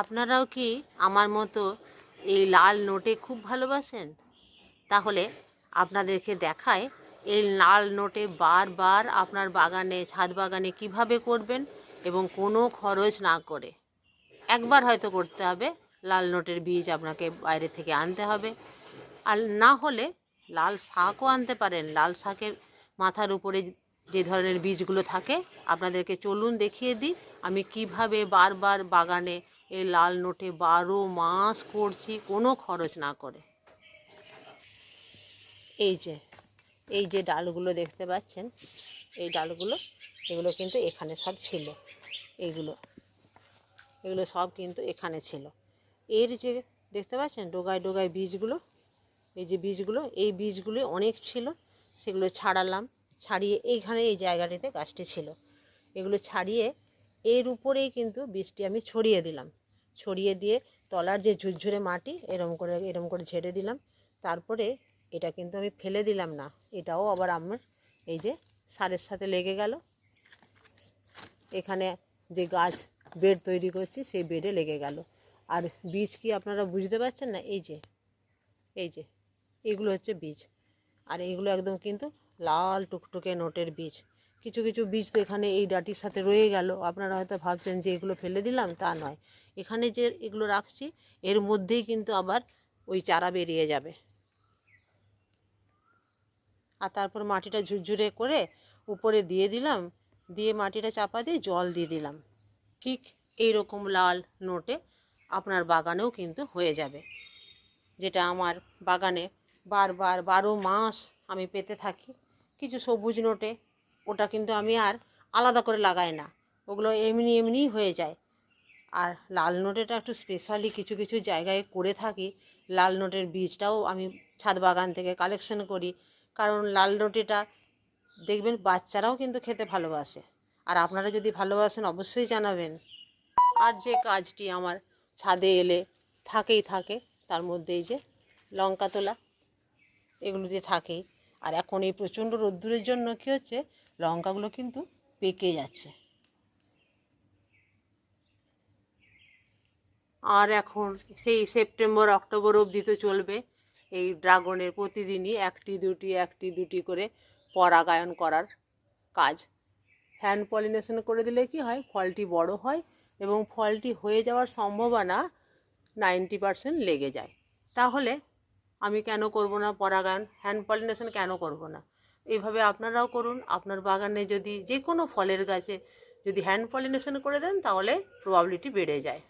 আপনারাও কি আমার মতো এই লাল নোটে খুব ভালোবাসেন? তাহলে আপনাদেরকে দেখায় এই লাল নোটে বারবার আপনার বাগানে, ছাদ বাগানে কীভাবে করবেন এবং কোনো খরচ না করে। একবার হয়তো করতে হবে, লাল নোটের বীজ আপনাকে বাইরে থেকে আনতে হবে। আর না হলে লাল শাকও আনতে পারেন। লাল শাকের মাথার উপরে যে ধরনের বীজগুলো থাকে, আপনাদেরকে চলুন দেখিয়ে দিই আমি কীভাবে বারবার বাগানে এই লাল নোটে বারো মাস করছি, কোনো খরচ না করে। এই যে এই যে ডালগুলো দেখতে পাচ্ছেন, এই ডালগুলো, এগুলো কিন্তু এখানে সব ছিল। এইগুলো এগুলো সব কিন্তু এখানে ছিল। এর যে, দেখতে পাচ্ছেন ডোগায় ডোগায় বীজগুলো? এই যে বীজগুলো, এই বীজগুলো অনেক ছিল, সেগুলো ছাড়ালাম, ছাড়িয়ে এইখানে এই জায়গাটিতে গাছটি ছিল। এগুলো ছাড়িয়ে এর উপরেই কিন্তু বীজটি আমি ছড়িয়ে দিলাম। ছড়িয়ে দিয়ে তলার যে ঝুরঝুরে মাটি, এরম করে এরম করে ঝেড়ে দিলাম। তারপরে এটা কিন্তু আমি ফেলে দিলাম না। এটাও আবার আমার এই যে সারের সাথে লেগে গেল। এখানে যে গাছ বেড তৈরি করছি, সেই বেডে লেগে গেল। আর বীজ কি আপনারা বুঝতে পারছেন না? এই যে এই যে, এগুলো হচ্ছে বীজ। আর এগুলো একদম কিন্তু লাল টুকটুকে নোটের বীজ। কিছু কিছু বীজ তো এখানে এই ডাটির সাথে রয়ে গেল। আপনারা হয়তো ভাবছেন যে এগুলো ফেলে দিলাম, তা নয়। এখানে যে এগুলো রাখছি, এর মধ্যেই কিন্তু আবার ওই চারা বেরিয়ে যাবে। আর তারপর মাটিটা ঝুরঝুরে করে উপরে দিয়ে দিলাম, দিয়ে মাটিটা চাপা দিয়ে জল দিয়ে দিলাম। ঠিক এই রকম লাল নোটে আপনার বাগানেও কিন্তু হয়ে যাবে। যেটা আমার বাগানে বারবার বারো মাস আমি পেতে থাকি। কিছু সবুজ নোটে, ওটা কিন্তু আমি আর আলাদা করে লাগাই না। ওগুলো এমনি এমনিই হয়ে যায়। আর লাল নোটেটা একটু স্পেশালি কিছু কিছু জায়গায় করে থাকি। লাল নোটের বীজটাও আমি ছাদ বাগান থেকে কালেকশন করি। কারণ লাল নোটেটা দেখবেন বাচ্চারাও কিন্তু খেতে ভালোবাসে। আর আপনারা যদি ভালোবাসেন, অবশ্যই জানাবেন। আর যে কাজটি আমার ছাদে এলে থাকেই থাকে, তার মধ্যে এই যে লঙ্কা তোলা, এগুলোতে থাকেই। আর এখন এই প্রচণ্ড রোদ্দুরের জন্য কী হচ্ছে, লঙ্কাগুলো কিন্তু পেকে যাচ্ছে। আর এখন সেই সেপ্টেম্বর অক্টোবর অবধি তো চলবে। এই ড্রাগনের প্রতিদিনই একটি, দুটি একটি, দুটি করে পরাগায়ন করার কাজ। হ্যান্ড পলিনেশন করে দিলে কি হয়? ফলটি বড় হয় এবং ফলটি হয়ে যাওয়ার সম্ভাবনা নাইনটি পারসেন্ট লেগে যায়। তাহলে আমি কেন করব না পরাগায়ন? হ্যান্ড পলিনেশন কেন করব না? এইভাবে আপনারাও করুন। আপনার বাগানে যদি যে কোনো ফলের গাছে যদি হ্যান্ড পলিনেশন করে দেন, তাহলে প্রবাবিলিটি বেড়ে যায়।